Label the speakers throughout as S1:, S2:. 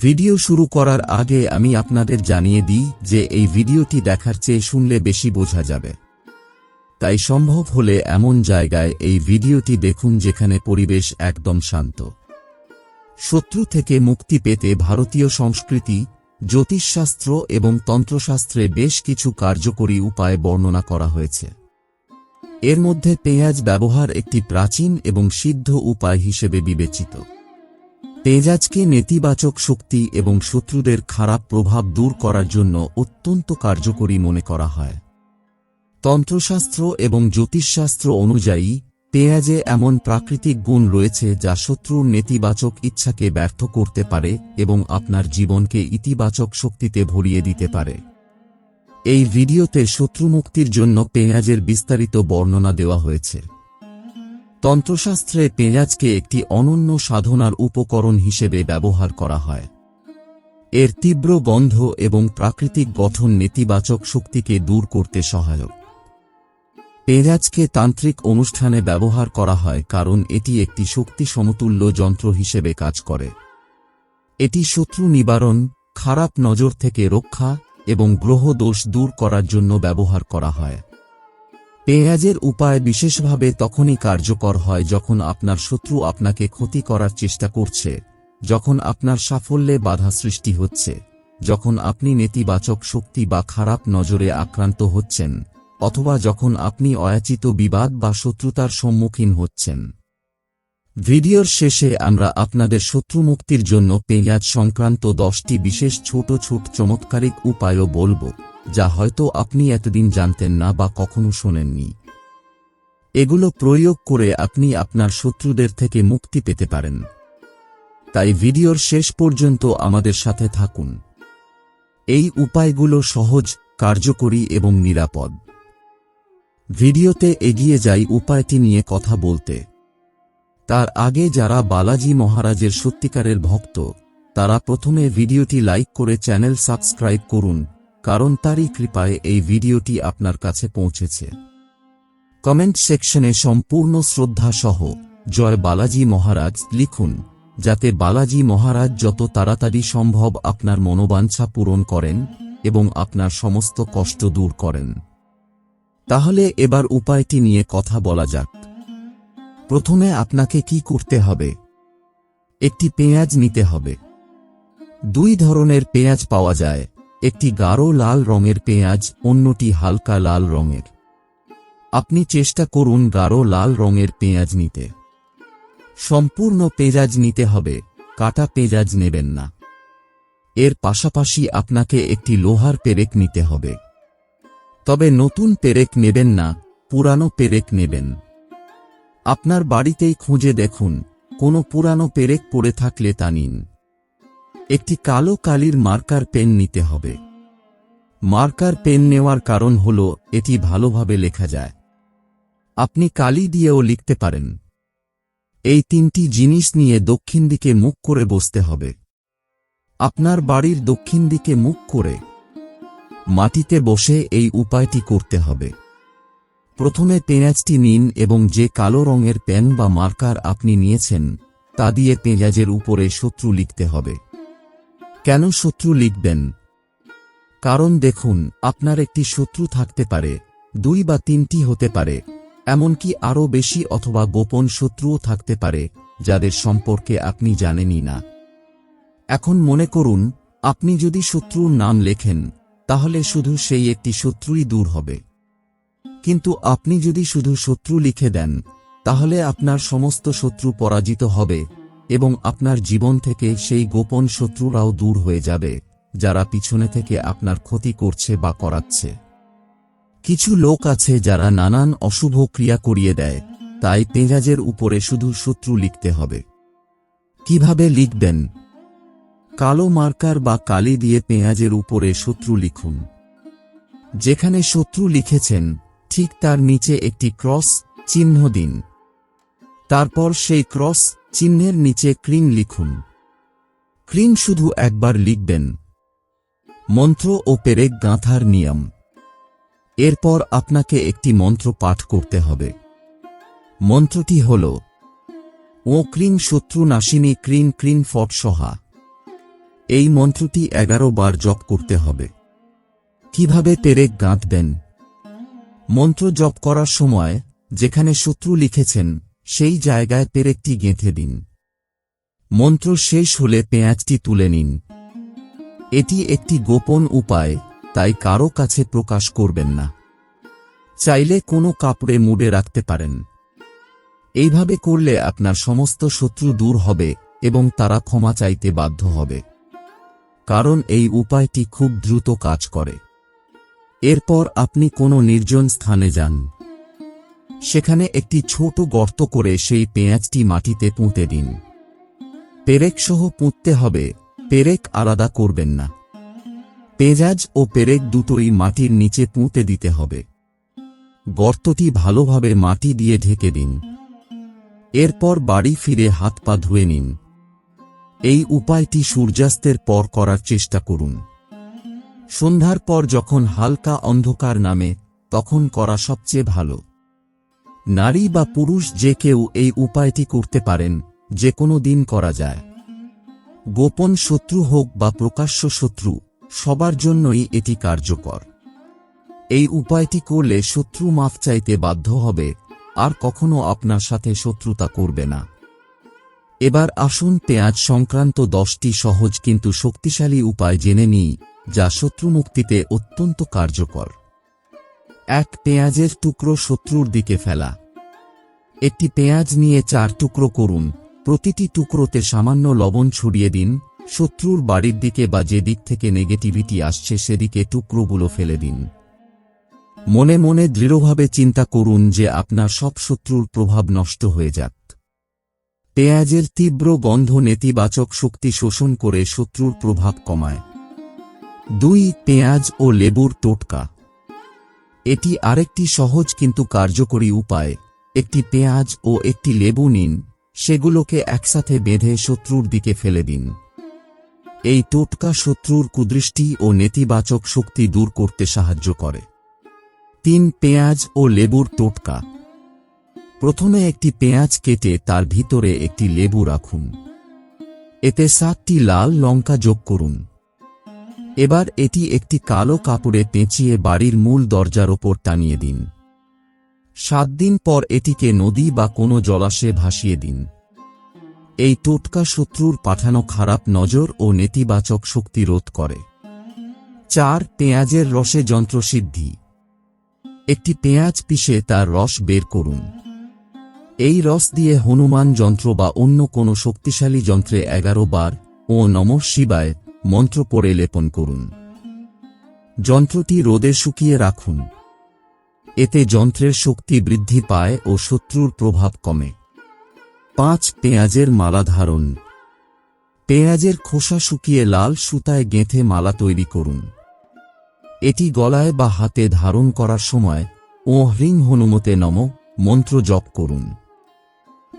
S1: Video শুরু করার আগে আমি আপনাদের জানিয়ে দিই যে এই ভিডিওটি দেখার চেয়ে শুনলে বেশি বোঝা যাবে। তাই সম্ভব হলে এমন জায়গায় এই ভিডিওটি দেখুন যেখানে পরিবেশ একদম শান্ত। শত্রু থেকে মুক্তি পেতে ভারতীয় সংস্কৃতি, জ্যোতিষশাস্ত্র এবং তন্ত্রশাস্ত্রে বেশ কিছু কার্যকরী উপায় বর্ণনা করা হয়েছে। এর মধ্যে পেঁয়াজ ব্যবহার একটি প্রাচীন এবং সিদ্ধ উপায় হিসেবে বিবেচিত। পেঁয়াজকে নেতিবাচক শক্তি এবং শত্রুদের খারাপ প্রভাব দূর করার জন্য অত্যন্ত কার্যকরী মনে করা হয়। তন্ত্রশাস্ত্র এবং জ্যোতিষশাস্ত্র অনুযায়ী পেঁয়াজে এমন প্রাকৃতিক গুণ রয়েছে যা শত্রুর নেতিবাচক ইচ্ছাকে ব্যর্থ করতে পারে এবং আপনার জীবনকে ইতিবাচক শক্তিতে ভরিয়ে দিতে পারে। এই ভিডিওতে শত্রুমুক্তির জন্য পেঁয়াজের বিস্তারিত বর্ণনা দেওয়া হয়েছে। তন্ত্রশাস্ত্রে পেঁয়াজকে একটি অনন্য সাধনার উপকরণ হিসেবে ব্যবহার করা হয়। এর তীব্র গন্ধ এবং প্রাকৃতিক গঠন নেতিবাচক শক্তিকে দূর করতে সহায়ক। পেঁয়াজকে তান্ত্রিক অনুষ্ঠানে ব্যবহার করা হয় কারণ এটি একটি শক্তি সমতুল্য যন্ত্র হিসেবে কাজ করে। এটি শত্রু নিবারণ, খারাপ নজর থেকে রক্ষা এবং গ্রহ দোষ দূর করার জন্য ব্যবহার করা হয়। পেঁয়াজের উপায় বিশেষভাবে তখনই কার্যকর হয় যখন আপনার শত্রু আপনাকে ক্ষতি করার চেষ্টা করছে, যখন আপনার সাফল্যে বাধা সৃষ্টি হচ্ছে, যখন আপনি নেতিবাচক শক্তি বা খারাপ নজরে আক্রান্ত হচ্ছেন, অথবা যখন আপনি অয়াচিত বিবাদ বা শত্রুতার সম্মুখীন হচ্ছেন। ভিডিওর শেষে আমরা আপনাদের শত্রুমুক্তির জন্য পেঁয়াজ সংক্রান্ত দশটি বিশেষ ছোট ছোট চমৎকারিক উপায়ও বলব। যা হয়তো আপনি এতদিন জানতেন না বা কখনো শোনেননি। এগুলো প্রয়োগ করে আপনি আপনার শত্রুদের থেকে মুক্তি পেতে পারেন। তাই ভিডিওর শেষ পর্যন্ত আমাদের সাথে থাকুন। এই উপায়গুলো সহজ, কার্যকরী এবং নিরাপদ। ভিডিওতে এগিয়ে যাই উপায়টি নিয়ে কথা বলতে। তার আগে যারা বালাজি মহারাজের সত্যিকারের ভক্ত, তারা প্রথমে ভিডিওটি লাইক করে চ্যানেল সাবস্ক্রাইব করুন কারণ তারই কৃপায় এই ভিডিওটি আপনার কাছে পৌঁছেছে। কমেন্ট সেকশনে সম্পূর্ণ শ্রদ্ধা সহ জয় বালাজি মহারাজ লিখুন, যাতে বালাজি মহারাজ যত তাড়াতাড়ি সম্ভব আপনার মনোবাঞ্ছা পূরণ করেন এবং আপনার সমস্ত কষ্ট দূর করেন। তাহলে এবার উপায়টি নিয়ে কথা বলা যাক। প্রথমে আপনাকে কি করতে হবে? একটি পেঁয়াজ নিতে হবে। দুই ধরনের পেঁয়াজ পাওয়া যায়। একটি গাঢ় লাল রঙের পেঁয়াজ, অন্যটি হালকা লাল রঙের। আপনি চেষ্টা করুন গাঢ় লাল রঙের পেঁয়াজ নিতে। সম্পূর্ণ পেঁয়াজ নিতে হবে, কাটা পেঁয়াজ নেবেন না। এর পাশাপাশি আপনাকে একটি লোহার পেরেক নিতে হবে। তবে নতুন পেরেক নেবেন না, পুরানো পেরেক নেবেন। আপনার বাড়িতেই খুঁজে দেখুন, কোনো পুরানো পেরেক পড়ে থাকলে তা নিন। একটি কালো কালির মার্কার পেন নিতে হবে। মার্কার পেন নেওয়ার কারণ হল, এটি ভালোভাবে লেখা যায়। আপনি কালি দিয়েও লিখতে পারেন। এই তিনটি জিনিস নিয়ে দক্ষিণ দিকে মুখ করে বসতে হবে। আপনার বাড়ির দক্ষিণ দিকে মুখ করে মাটিতে বসে এই উপায়টি করতে হবে। প্রথমে পেঁয়াজটি নিন এবং যে কালো রঙের পেন বা মার্কার আপনি নিয়েছেন, তা দিয়ে পেঁয়াজের উপরে শত্রু লিখতে হবে। কেন শত্রু লিখবেন? কারণ দেখুন, আপনার একটি শত্রু থাকতে পারে, দুই বা তিনটি হতে পারে, এমনকি আরও বেশি অথবা গোপন শত্রুও থাকতে পারে, যাদের সম্পর্কে আপনি জানেনই না। এখন মনে করুন, আপনি যদি শত্রুর নাম লেখেন, তাহলে শুধু সেই একটি শত্রুই দূর হবে। কিন্তু আপনি যদি শুধু শত্রু লিখে দেন, তাহলে আপনার সমস্ত শত্রু পরাজিত হবে। এবং আপনার জীবন থেকে সেই গোপন শত্রুরাও দূর হয়ে যাবে, যারা পিছনে থেকে আপনার ক্ষতি করছে বা করাচ্ছে। কিছু লোক আছে যারা নানান অশুভ ক্রিয়া করিয়ে দেয়, তাই পেঁয়াজের উপরে শুধু শত্রু লিখতে হবে। কীভাবে লিখবেন? কালো মার্কার বা কালি দিয়ে পেঁয়াজের উপরে শত্রু লিখুন। যেখানে শত্রু লিখেছেন, ঠিক তার নিচে একটি ক্রস চিহ্ন দিন। তারপর সেই ক্রস চিহ্নের নিচে ক্রিন লিখুন। ক্রিন শুধু একবার লিখবেন। মন্ত্র ও পেরেক গাঁথার নিয়ম। এরপর আপনাকে একটি মন্ত্র পাঠ করতে হবে। মন্ত্রটি হল, ও ক্রিং শত্রু নাশিনী ক্রিন ক্রিন ফট সহা। এই মন্ত্রটি এগারো বার জপ করতে হবে। কীভাবে পেরেক গাঁথবেন? মন্ত্র জপ করার সময় যেখানে শত্রু লিখেছেন সেই জায়গায় পেরেকটি গেঁথে দিন। মন্ত্র শেষ হলে পেঁয়াজটি তুলে নিন। এটি একটি গোপন উপায়, তাই কারও কাছে প্রকাশ করবেন না। চাইলে কোনো কাপড়ে মুড়ে রাখতে পারেন। এইভাবে করলে আপনার সমস্ত শত্রু দূর হবে এবং তারা ক্ষমা চাইতে বাধ্য হবে। কারণ এই উপায়টি খুব দ্রুত কাজ করে। এরপর আপনি কোনো নির্জন স্থানে যান। সেখানে একটি ছোট গর্ত করে সেই পেঁয়াজটি মাটিতে পুঁতে দিন। পেরেক সহ পুঁততে হবে, পেরেক আলাদা করবেন না। পেঁয়াজ ও পেরেক দুটোই মাটির নিচে পুঁতে দিতে হবে। গর্তটি ভালোভাবে মাটি দিয়ে ঢেকে দিন। এরপর বাড়ি ফিরে হাত পা ধুয়ে নিন। এই উপায়টি সূর্যাস্তের পর করার চেষ্টা করুন। সন্ধ্যার পর যখন হালকা অন্ধকার নামে, তখন করা সবচেয়ে ভালো। নারী বা পুরুষ যে কেউ এই উপায়টি করতে পারেন, যে কোনো দিন করা যায়। গোপন শত্রু হোক বা প্রকাশ্য শত্রু, সবার জন্যই এটি কার্যকর। এই উপায়টি করলে শত্রু মাফ চাইতে বাধ্য হবে, আর কখনো আপনার সাথে শত্রুতা করবে না। এবার আসুন পেঁয়াজ সংক্রান্ত দশটি সহজ কিন্তু শক্তিশালী উপায় জেনে নিই, যা শত্রুমুক্তিতে অত্যন্ত কার্যকর। এক পেঁয়াজের টুকরো শত্রুর দিকে ফেলা। একটি পেঁয়াজ নিয়ে চার টুকরো করুন, প্রতিটি টুকরোতে সামান্য লবণ ছড়িয়ে দিন, শত্রুর বাড়ির দিকে বা যেদিক থেকে নেগেটিভিটি আসছে সেদিকে টুকরোগুলো ফেলে দিন। মনে মনে দৃঢ়ভাবে চিন্তা করুন যে আপনার সব শত্রুর প্রভাব নষ্ট হয়ে যাক। পেঁয়াজের তীব্র গন্ধ নেতিবাচক শক্তি শোষণ করে শত্রুর প্রভাব কমায়। দুই, পেঁয়াজ ও লেবুর টোটকা। এটি আরেকটি সহজ কিন্তু কার্যকরী উপায়। একটি পেঁয়াজ ও একটি লেবু নিন, সেগুলোকে একসাথে বেঁধে শত্রুর দিকে ফেলে দিন। এই টোটকা শত্রুর কুদৃষ্টি ও নেতিবাচক শক্তি দূর করতে সাহায্য করে। তিন, পেঁয়াজ ও লেবুর টোটকা। প্রথমে একটি পেঁয়াজ কেটে তার ভিতরে একটি লেবু রাখুন। এতে সাতটি লাল লঙ্কা যোগ করুন। এবার এটি একটি কালো কাপড়ে পেঁচিয়ে বাড়ির মূল দরজার ওপর টানিয়ে দিন। সাত দিন পর এটিকে নদী বা কোনো জলাশয়ে ভাসিয়ে দিন। এই টোটকা শত্রুর পাঠানো খারাপ নজর ও নেতিবাচক শক্তি রোধ করে। চার, পেঁয়াজের রসে যন্ত্রসিদ্ধি একটি পেঁয়াজ পিষে তার রস বের করুন। এই রস দিয়ে হনুমান যন্ত্র বা অন্য কোনো শক্তিশালী যন্ত্রে এগারো বার, ও নম শিবায় মন্ত্র পড়ে লেপন করুন। যন্ত্রটি রোদে শুকিয়ে রাখুন। এতে যন্ত্রের শক্তি বৃদ্ধি পায় ও শত্রুর প্রভাব কমে। পাঁচ পেঁয়াজের মালা ধারণ। পেঁয়াজের খোসা শুকিয়ে লাল সুতায় গেঁথে মালা তৈরি করুন। এটি গলায় বা হাতে ধারণ করার সময় ও হ্রিং হনুমতে নম, মন্ত্র জপ করুন।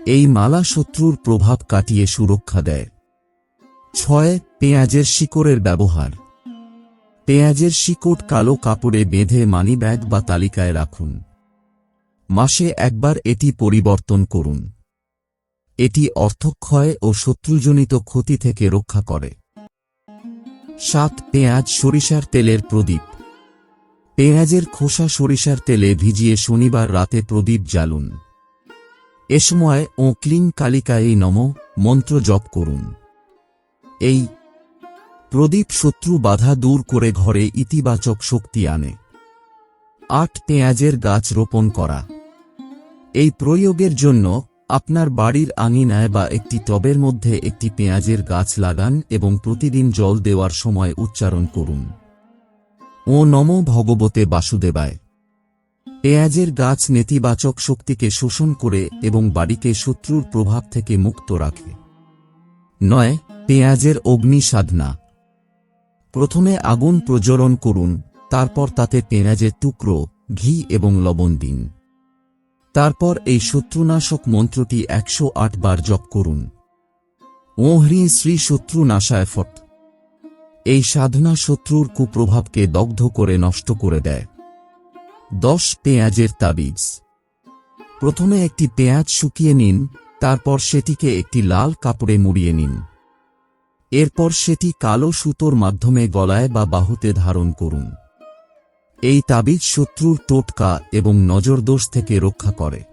S1: এই মালা শত্রুর প্রভাব কাটিয়ে সুরক্ষা দেয়। ছয় পেঁয়াজের শিকড়ের ব্যবহার। পেঁয়াজের শিকড় কালো কাপড়ে বেঁধে মানিব্যাগ বা তালিকায় রাখুন। মাসে একবার এটি পরিবর্তন করুন। এটি অর্থক্ষয় ও শত্রুজনিত ক্ষতি থেকে রক্ষা করে। সাত, পেঁয়াজ সরিষার তেলের প্রদীপ। পেঁয়াজের খোসা সরিষার তেলে ভিজিয়ে শনিবার রাতে প্রদীপ জ্বালুন। এ সময় ও ক্লিং কালিকায় নম মন্ত্র জপ করুন। এই প্রদীপ শত্রু বাধা দূর করে ঘরে ইতিবাচক শক্তি আনে। আট পেঁয়াজের গাছ রোপণ করা। এই প্রয়োগের জন্য আপনার বাড়ির আঙিনায় বা একটি টবের মধ্যে একটি পেঁয়াজের গাছ লাগান এবং প্রতিদিন জল দেওয়ার সময় উচ্চারণ করুন। ও নম ভগবতে বাসুদেবায়। পেঁয়াজের গাছ নেতিবাচক শক্তিকে শোষণ করে এবং বাড়িকে শত্রুর প্রভাব থেকে মুক্ত রাখে। নয়, পেঁয়াজের অগ্নি সাধনা প্রথমে আগুন প্রজ্বলন করুন, তারপর তাতে পেঁয়াজের টুকরো, ঘি এবং লবণ দিন। তারপর এই শত্রুনাশক মন্ত্রটি একশো আট বার জপ করুন। ও হ্রি শ্রী শত্রু নাশায় ফট। এই সাধনা শত্রুর কুপ্রভাবকে দগ্ধ করে নষ্ট করে দেয়। দশ পেঁয়াজের তাবিজ। প্রথমে একটি পেঁয়াজ শুকিয়ে নিন, তারপর সেটিকে একটি লাল কাপড়ে মুড়িয়ে নিন। এরপর সেটি কালো সুতোর মাধ্যমে গলায় বা বাহুতে ধারণ করুন। এই তাবিজ শত্রুর টোটকা এবং নজরদোষ থেকে রক্ষা করে।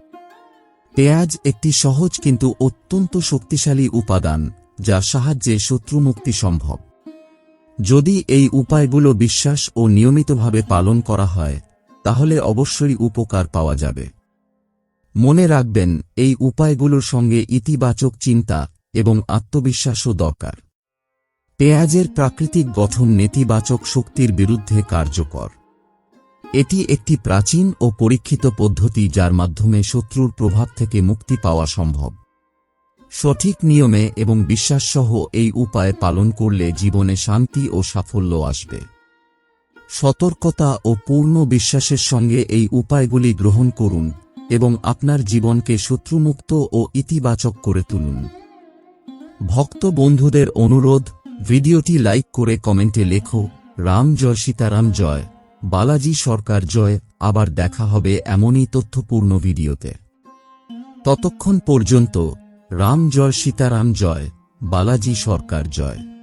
S1: পেঁয়াজ একটি সহজ কিন্তু অত্যন্ত শক্তিশালী উপাদান যার সাহায্যে শত্রুমুক্তি সম্ভব। যদি এই উপায়গুলো বিশ্বাস ও নিয়মিতভাবে পালন করা হয়, তাহলে অবশ্যই উপকার পাওয়া যাবে। মনে রাখবেন, এই উপায়গুলোর সঙ্গে ইতিবাচক চিন্তা এবং আত্মবিশ্বাসও দরকার। পেঁয়াজের প্রাকৃতিক গঠন নেতিবাচক শক্তির বিরুদ্ধে কার্যকর। এটি একটি প্রাচীন ও পরীক্ষিত পদ্ধতি যার মাধ্যমে শত্রুর প্রভাব থেকে মুক্তি পাওয়া সম্ভব। সঠিক নিয়মে এবং বিশ্বাসসহ এই উপায় পালন করলে জীবনে শান্তি ও সাফল্য আসবে। সতর্কতা ও পূর্ণ বিশ্বাসের সঙ্গে এই উপায়গুলি গ্রহণ করুন এবং আপনার জীবনকে শত্রুমুক্ত ও ইতিবাচক করে তুলুন। ভক্ত বন্ধুদের অনুরোধ ভিডিওটি লাইক করে কমেন্টে লেখো, রাম জয় সীতারাম জয়, বালাজি সরকার জয়, আবার দেখা হবে এমনই তথ্যপূর্ণ ভিডিওতে। ততক্ষণ পর্যন্ত, রাম জয় সীতারাম জয়, বালাজি সরকার জয়।